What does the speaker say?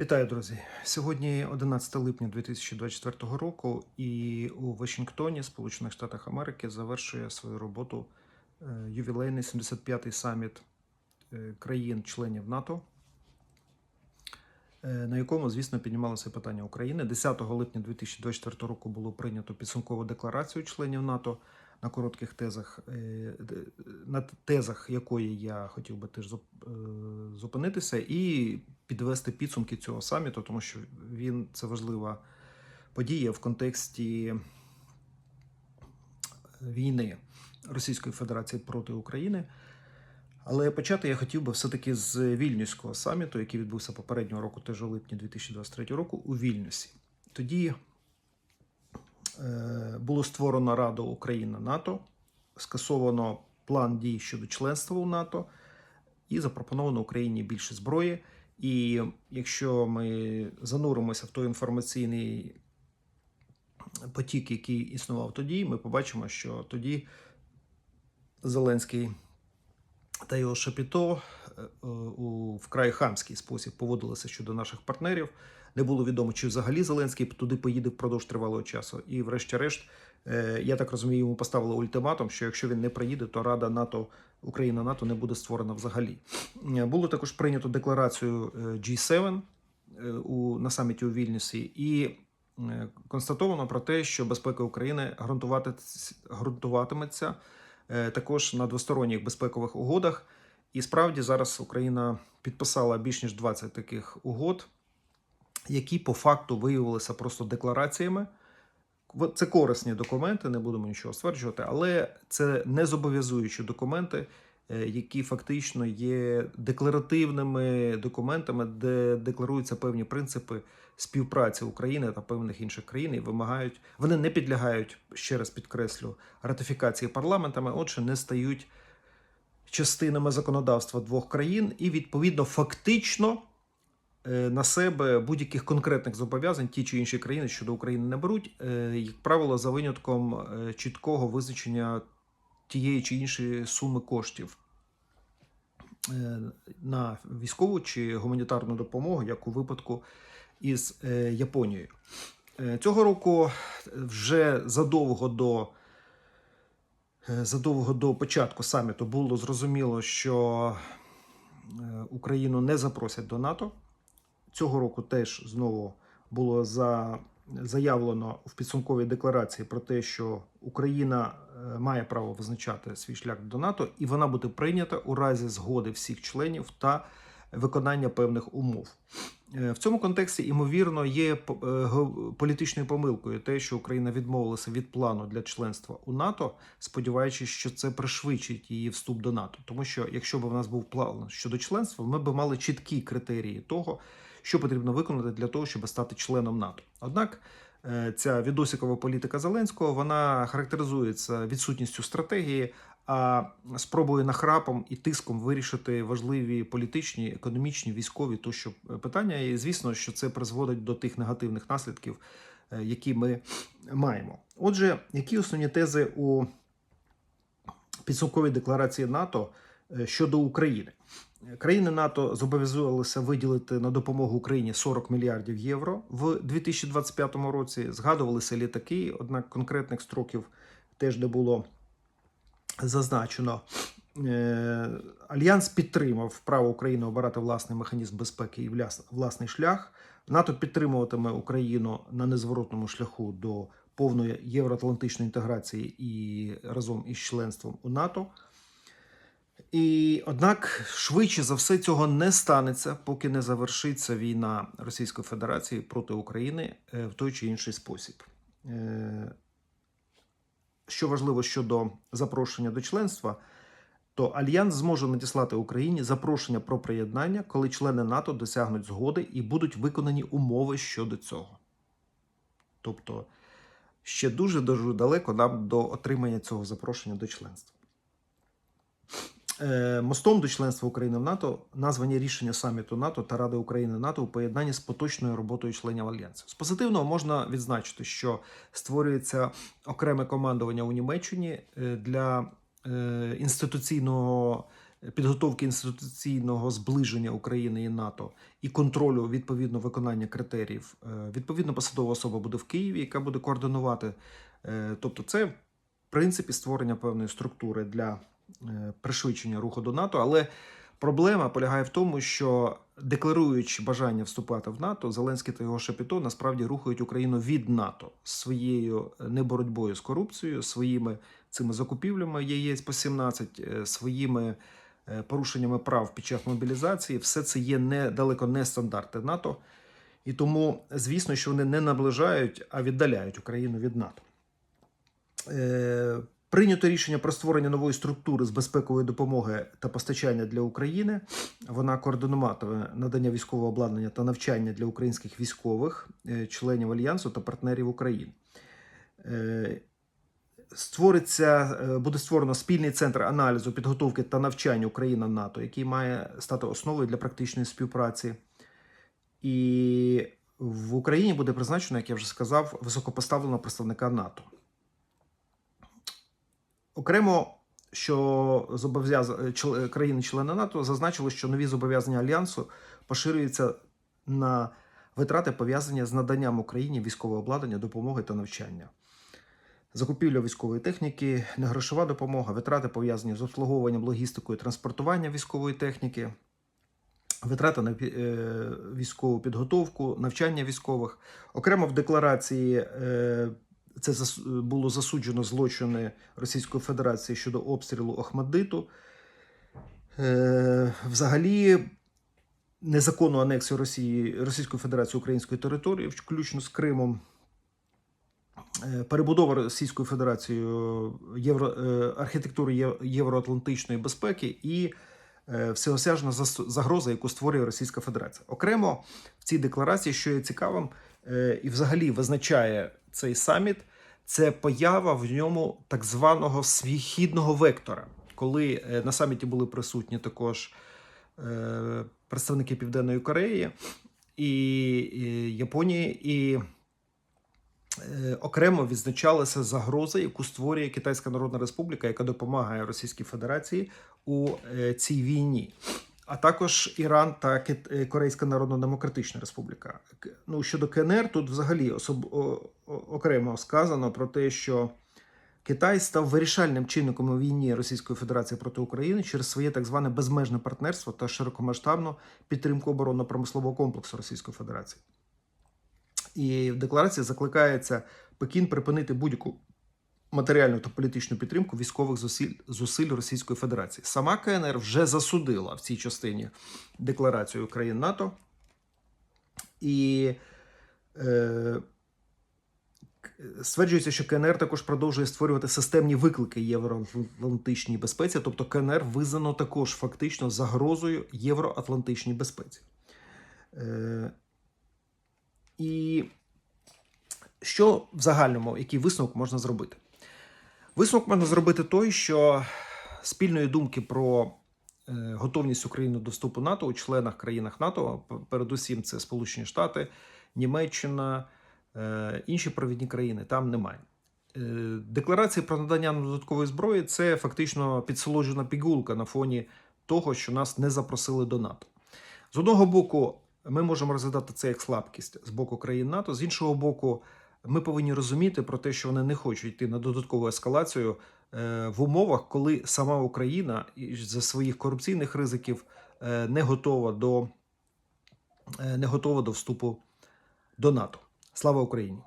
Вітаю, друзі! Сьогодні 11 липня 2024 року, і у Вашингтоні, Сполучених Штатах Америки, завершує свою роботу е, ювілейний 75-й саміт е, країн-членів НАТО, е, на якому, звісно, піднімалося питання України. 10 липня 2024 року було прийнято підсумкову декларацію членів НАТО на коротких тезах, е, на тезах якої я хотів би теж е, зупинитися і підвести підсумки цього саміту, тому що він це важлива подія в контексті війни Російської Федерації проти України. Але почати я хотів би все-таки з Вільнюського саміту, який відбувся попереднього року, теж у липні 2023 року, у Вільнюсі. Тоді е, було створено Раду Україна НАТО, скасовано план дій щодо членства у НАТО і запропоновано Україні більше зброї. І якщо ми зануримося в той інформаційний потік, який існував тоді, ми побачимо, що тоді Зеленський та його Шапіто е, е, у вкрай хамський спосіб поводилися щодо наших партнерів. Не було відомо, чи взагалі Зеленський туди поїде впродовж тривалого часу. І, врешті-решт, е, я так розумію, йому поставили ультиматум, що якщо він не приїде, то Рада НАТО, Україна НАТО не буде створена взагалі. Е, Було також прийнято декларацію е, G7 е, у, на саміті у Вільнюсі і констатовано про те, що безпека України ґрунтувати- ґрунтуватиметься також на двосторонніх безпекових угодах. І справді зараз Україна підписала більш ніж 20 таких угод, які по факту виявилися просто деклараціями. Це корисні документи, не будемо нічого стверджувати, але це не зобов'язуючі документи, е, які фактично є декларативними документами, де декларуються певні принципи співпраці України та певних інших країн і вимагають, вони не підлягають, ще раз підкреслю, ратифікації парламентами, отже, не стають частинами законодавства двох країн, і відповідно фактично на себе будь-яких конкретних зобов'язань ті чи інші країни щодо України не беруть, е, як правило, за винятком е, чіткого визначення тієї чи іншої суми коштів е, на військову чи гуманітарну допомогу, як у випадку із е, Японією. Е, Цього року вже задовго до е, задовго до початку саміту було зрозуміло, що е, Україну не запросять до НАТО. Цього року теж знову було за, заявлено в підсумковій декларації про те, що Україна е, має право визначати свій шлях до НАТО, і вона буде прийнята у разі згоди всіх членів та виконання певних умов. Е, В цьому контексті, ймовірно, є е, політичною помилкою те, що Україна відмовилася від плану для членства у НАТО, сподіваючись, що це пришвидшить її вступ до НАТО. Тому що якщо б у нас був план щодо членства, ми б мали чіткі критерії того, що потрібно виконати для того, щоб стати членом НАТО. Однак е, ця відосикова політика Зеленського вона характеризується відсутністю стратегії, а спробою нахрапом і тиском вирішити важливі політичні, економічні, військові тощо питання. І звісно, що це призводить до тих негативних наслідків, е, які ми маємо. Отже, які основні тези у підсумковій декларації НАТО е, щодо України? Країни НАТО зобов'язувалися виділити на допомогу Україні 40 мільярдів євро в 2025 році. Згадувалися літаки, однак конкретних строків теж не було зазначено. Е, Альянс підтримав право України обирати власний механізм безпеки і власний шлях. НАТО підтримуватиме Україну на незворотному шляху до повної євроатлантичної інтеграції і разом із членством у НАТО. І однак, швидше за все, цього не станеться, поки не завершиться війна Російської Федерації проти України е, в той чи інший спосіб. Е, Що важливо щодо запрошення до членства, то Альянс зможе надіслати Україні запрошення про приєднання, коли члени НАТО досягнуть згоди і будуть виконані умови щодо цього. Тобто ще дуже дуже далеко нам до отримання цього запрошення до членства. Е, Мостом до членства України в НАТО названі рішення саміту НАТО та Ради України НАТО у поєднанні з поточною роботою членів альянсу. З позитивного можна відзначити, що створюється окреме командування у Німеччині е, для е, інституційного підготовки інституційного зближення України і НАТО і контролю відповідно виконання критеріїв. Відповідно, посадова особа буде в Києві, яка буде координувати. Тобто, це в принципі створення певної структури для пришвидшення руху до НАТО. Але проблема полягає в тому, що декларуючи бажання вступати в НАТО, Зеленський та його Шапіто насправді рухають Україну від НАТО своєю неборотьбою з корупцією, своїми цими закупівлями яєць по 17, е, своїми е, порушеннями прав під час мобілізації. Все це є не далеко не стандарти НАТО. І тому, звісно, що вони не наближають, а віддаляють Україну від НАТО. Прийнято рішення про створення нової структури з безпекової допомоги та постачання для України. Вона координуватиме надання військового обладнання та навчання для українських військових, е, членів альянсу та партнерів України. Е, Створиться, е, буде створено спільний центр аналізу, підготовки та навчання Україна НАТО, який має стати основою для практичної співпраці. І в Україні буде призначено, як я вже сказав, високопоставленого представника НАТО. Окремо, що країни-члени НАТО зазначили, що нові зобов'язання альянсу поширюються на витрати, пов'язані з наданням Україні військового обладнання, допомоги та навчання. Закупівля військової техніки, негрошова допомога, витрати пов'язані з обслуговуванням, логістикою, транспортуванням військової техніки, витрати на е, військову підготовку, навчання військових. Окремо в декларації е, це було засуджено злочини Російської Федерації щодо обстрілу Охмадиту. Е, Взагалі, незаконну анексію Росії, Російської Федерації української території, включно з Кримом. Е, Перебудова Російською Федерацією євро, е, архітектури євроатлантичної безпеки і всеосяжна загроза, яку створює Російська Федерація. Окремо в цій декларації, що є цікавим, і взагалі визначає цей саміт, це поява в ньому так званого свіхідного вектора, коли е, на саміті були присутні також е, представники Південної Кореї і, Японії і. Е, Окремо відзначалася загроза, яку створює Китайська Народна Республіка, яка допомагає Російській Федерації у цій війні, а також Іран та е, Корейська Народно-Демократична Республіка. Ну щодо КНР, тут взагалі особ... окремо сказано про те, що Китай став вирішальним чинником у війні Російської Федерації проти України через своє так зване безмежне партнерство та широкомасштабну підтримку оборонно-промислового комплексу Російської Федерації. І в декларації закликається Пекін припинити будь-яку матеріальну та політичну підтримку військових зусиль, зусиль Російської Федерації. Сама КНР вже засудила в цій частині декларацію країн НАТО. І е, стверджується, що КНР також продовжує створювати системні виклики євроатлантичній безпеці, тобто КНР визнано також фактично загрозою євроатлантичній безпеці. Е, і що в загальному, який висновок можна зробити? Висновок можна зробити той, що спільної думки про е, готовність України до вступу НАТО у членах країнах НАТО, передусім це Сполучені Штати, Німеччина, е, інші провідні країни, там немає. Е, Декларації про надання додаткової зброї це фактично підсолоджена пігулка на фоні того, що нас не запросили до НАТО. З одного боку, ми можемо розглядати це як слабкість з боку країн НАТО. З іншого боку, ми повинні розуміти про те, що вони не хочуть йти на додаткову ескалацію е, в умовах, коли сама Україна за своїх корупційних ризиків е, не готова до, е, не готова до вступу до НАТО. Слава Україні!